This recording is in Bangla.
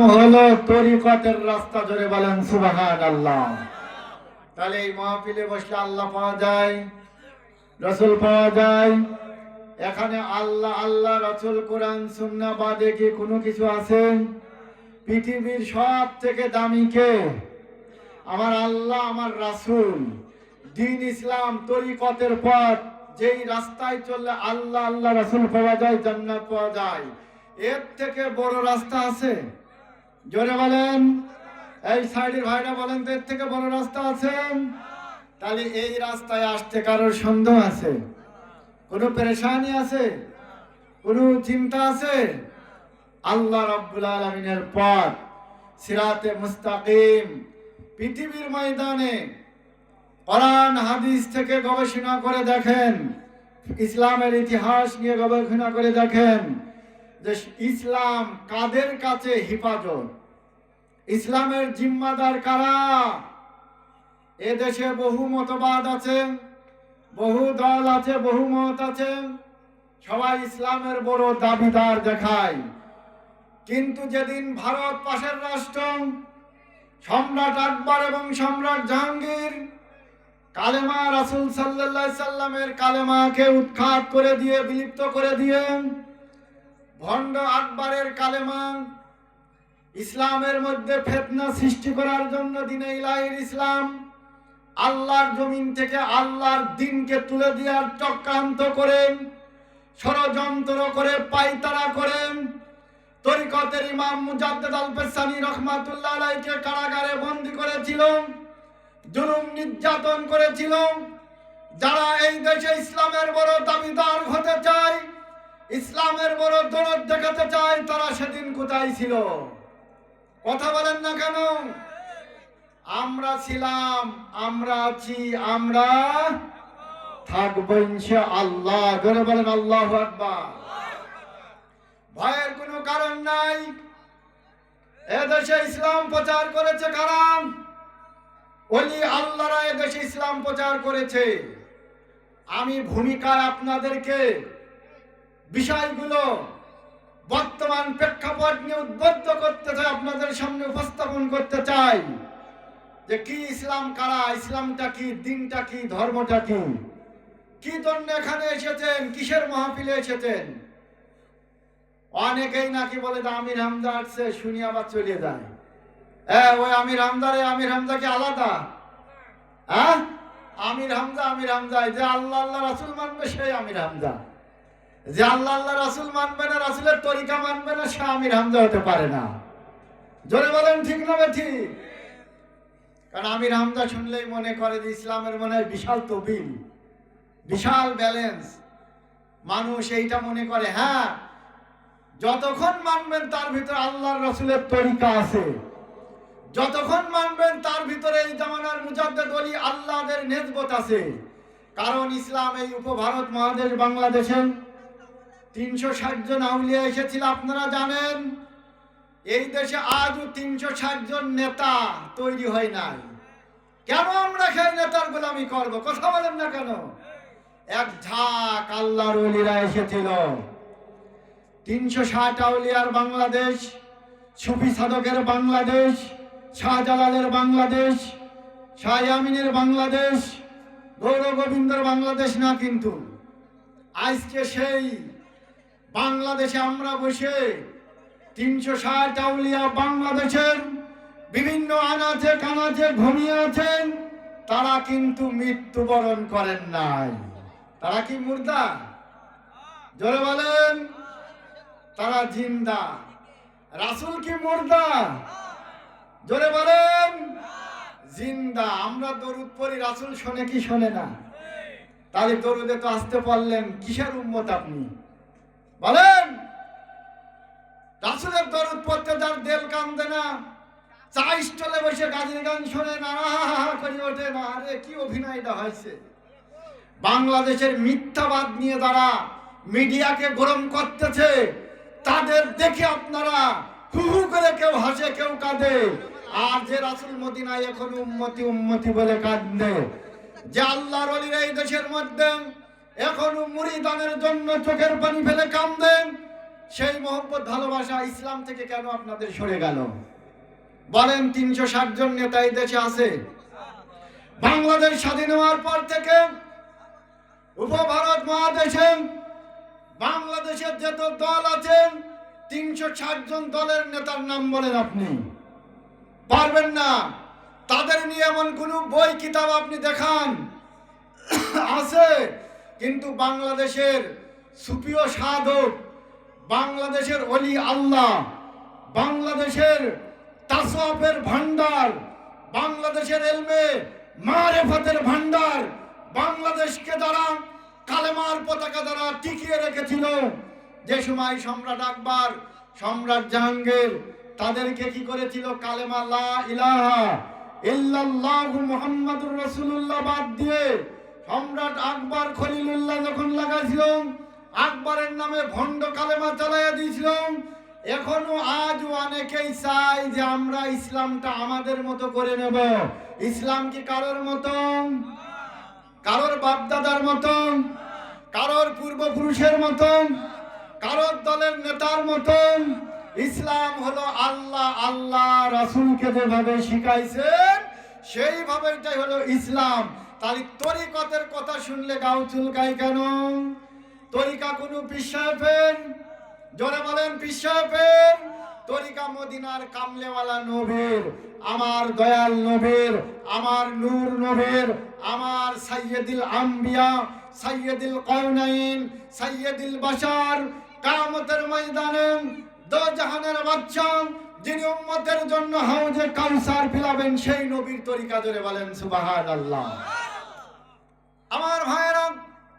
হলো তরিকতের রাস্তা জোরে বলেন সুবাহান আল্লাহ তাহলে এই মাহফিলে বসলে আল্লাহ পাওয়া যায়, রসুল পাওয়া যায়। এখানে আল্লাহ আল্লাহ, রসুল, কোরআন সুন্না বাদে কি কোনো কিছু আছে? পৃথিবীর সব থেকে দামি কে? আমার আল্লাহ, আমার রাসূল। দিন ইসলাম তরিকতের পথ, যেই রাস্তায় চললে আল্লাহ আল্লাহ, রাসূল পাওয়া যায়, জান্নাত পাওয়া যায়। এর থেকে বড় রাস্তা আছে? জোরে বলেন। এই সাইডের ভাইরা বলেন তো এর থেকে বড় রাস্তা আছে। তাহলে এই রাস্তায় আসতে কারোর সন্দেহ আছে? কোনো পেরেশানি আছে? কোনো চিন্তা আছে? আল্লাহ রাব্বুল আলামিনের পথ সিরাতে মুস্তাকিম, পৃথিবীর ময়দানে কোরআন, হাদিস থেকে গবেষণা করে দেখেন, ইসলামের ইতিহাস নিয়ে গবেষণা করে দেখেন। যে ইসলাম কাদের কাছে হিফাজত? ইসলামের জিম্মাদার কারা? এ দেশে বহু মতবাদ আছে, বহু দল আছে, বহু মত আছে। সবাই ইসলামের বড় দাবিদার দেখায়। কিন্তু যেদিন ভারত পাশের রাষ্ট্র, সম্রাট আকবর এবং সম্রাট জাহাঙ্গীর কালেমা রাসূল আলাইহি সাল্লামের কালেমাকে উৎখাত করে দিয়ে, বিলুপ্ত করে দিয়ে ভণ্ড আকবরের কালেমা ইসলামের মধ্যে ফেতনা সৃষ্টি করার জন্য দিনে ইলাহির ইসলাম, আল্লাহর জমিন থেকে আল্লাহর দিনকে তুলে দেওয়ার চক্রান্ত করেন, ষড়যন্ত্র করে, পাইতারা করেন। তরিকতের ইমাম মুজাদ্দেদ আল পেসানি রহমাতুল্লাহ আলাইকে কারাগারে বন্দি করেছিল, জুলুম নির্যাতন করেছিল। যারা এই দেশে ইসলামের বড় দাবিদার হতে চায় ইসলামের বড় দরদ দেখাতে চায় তারা সেদিন কোথায় ছিল? কথা বলেন না কেন? আমরা ছিলাম, আমরা আছি, আমরা থাকব আল্লাহ ধরে বলেন আল্লাহ আকবার। ভয়ের কোনো কারণ নাই। এদেশে ইসলাম প্রচার করেছে কারাম ওলি আল্লাহরা এদেশে ইসলাম প্রচার করেছে। আমি ভূমিকায় আপনাদেরকে বিষয়গুলো বর্তমান প্রেক্ষাপট নিয়ে উদ্বুদ্ধ করতে চাই, আপনাদের সামনে উপস্থাপন করতে চাই যে কি ইসলাম কারা, ইসলামটা কি, দিনটা কি, ধর্মটা কি? কি জন্য এখানে এসেছেন? কিসের মাহফিলে এসেছেন? অনেকেই নাকি বলে আমির হামজা আসছে, শুনি আবার চলে যায়। হ্যাঁ ওই আমির হামদারে আমির হামজা কি আলাদা? হ্যাঁ? আমির হামজা আমির হামজা যে আল্লাহ আল্লাহ রাসুল মানবে সেই আমির হামজা। যে আল্লাহ আল্লাহ রাসুল মানবে না, রাসুলের তরিকা মানবে না, সে আমির হামজা হতে পারে না। জোরে বলেন, ঠিক না ঠিক? কারণ আমির হামজা শুনলেই মনে করে যে ইসলামের মনে হয় বিশাল তবিল, বিশাল ব্যালেন্স। মানুষ এইটা মনে করে হ্যাঁ যতক্ষণ মানবেন তার ভিতরে আল্লাহর রসুলের তরিকা আছে। যতক্ষণ মানবেন তার ভিতরে এই জামানার মুজাদ্দেদ অলি আল্লাহদের নেজবত আছে। কারণ ইসলাম এই উপভারত মহাদেশ বাংলাদেশে তিনশো ষাট জন আউলিয়া এসেছিল, আপনারা জানেন? এই দেশে আজও তিনশো ষাট জন নেতা তৈরি হয় নাই। কেন আমরা সেই নেতার গোলামি করব? কথা বলেন না কেন? এক ঝাঁক আল্লাহর অলিরা এসেছিল। তিনশো ষাট আউলিয়ার বাংলাদেশ, সুফি সাধকের বাংলাদেশ, শাহজালালের বাংলাদেশ, শাহ আমিনের বাংলাদেশ গৌর গোবিন্দর বাংলাদেশ না কিন্তু। আজকে সেই বাংলাদেশে আমরা বসে তিনশো ষাট আউলিয়া বাংলাদেশের বিভিন্ন আনাচে কানাচে ঘুমিয়ে আছেন, তারা কিন্তু মৃত্যুবরণ করেন নাই। তারা কি মুর্দা? জোরে বলেন, তারা জিন্দা। রাসুল কি মুর্দা? জোরে বলেন, জিন্দা। আমরা দরুদ পড়ি, রাসুল শোনে কি শোনে না? তাহলে দরুদে তো আসতে পারলেন, কিসের উন্মত আপনি? বলেন, রাসুলের দরুদ পড়তে যার দেল কান্দে না চা স্টলে বসে গানের গান শোনে না করে ওঠে না। আরে, কি অভিনয়টা হয়েছে? বাংলাদেশের মিথ্যাবাদ নিয়ে যারা মিডিয়াকে গরম করতেছে, তাদের দেখে আপনারা হু হু করে কেউ হাসে, কেউ কাঁদে। আর যে রাসুল মদিনায় এখন উম্মতি উম্মতি বলে কাঁদে। যে আল্লাহর অলির এই দেশের মধ্যে এখনও মুড়ি দানের জন্য চোখের পানি ফেলে কান্দেন সেই মোহব্বত, ভালোবাসা ইসলাম থেকে কেন আপনাদের সরে গেল? বলেন, তিনশো ষাট জন নেতা দেশে আছে। বাংলাদেশ স্বাধীন হওয়ার পর থেকে উপভারত মহাদেশে বাংলাদেশের যত দল আছে, তিনশো ষাট জন দলের নেতার নাম বলেন আপনি। পারবেন না। তাদের নিয়ে এমন কোন বই, কিতাব আপনি দেখান। আছে। কিন্তু বাংলাদেশের সুপ্রিয় সাধক, বাংলাদেশের অলি আল্লাহ, বাংলাদেশের তাসওয়াফের ভান্ডার বাংলাদেশের এলমে মারেফতের ভান্ডার বাংলাদেশকে দ্বারা কালেমার পতাকা দ্বারা টিকিয়ে রেখেছিল, যে সময় সম্রাট আকবর, সম্রাট জাহাঙ্গীর, তাদেরকে কি করেছিল? কালেমা লা ইলাহা ইল্লাল্লাহু মুহাম্মাদুর রাসূলুল্লাহ বাদ দিয়ে সম্রাট আকবর খলিলুল্লাহ যখন লাগাইছিল আকবরের নামে ভণ্ড কালেমা চালাইয়া দিয়েছিল এখনও আজ অনেকেই চাই যে আমরা ইসলামটা আমাদের মতো করে নেব। ইসলাম কি কারোর মতো? কারোর বাপদাদার মতন কারোর পূর্বপুরুষের মতন কারোর দলের নেতার মতন ইসলাম হলো আল্লাহ আল্লাহ রাসূলকে যেভাবে শিখাইছেন সেইভাবে এটাই হলো ইসলাম। তাই তরিকতের কথা শুনলে গাও চুলকায় কেন? তরিকা কোনো পিসাহের জোরে বলেন পিসাহের তরিকা মদিনার কামলেওয়ালা নবীর, আমার দয়াল নবীর, আমার নূর নবীর, আমার সাইয়েদিল আম্বিয়া, সাইয়েদিল কওনাইন, সাইয়েদিল বাশার কামতের ময়দানে দো জাহানের বাচ্চা যিনি উম্মতের জন্য হাউজে কাউসার পিলাবেন সেই নবীর তরিকা ধরে বলেন সুবাহান আল্লাহ আমার ভাইয়েরা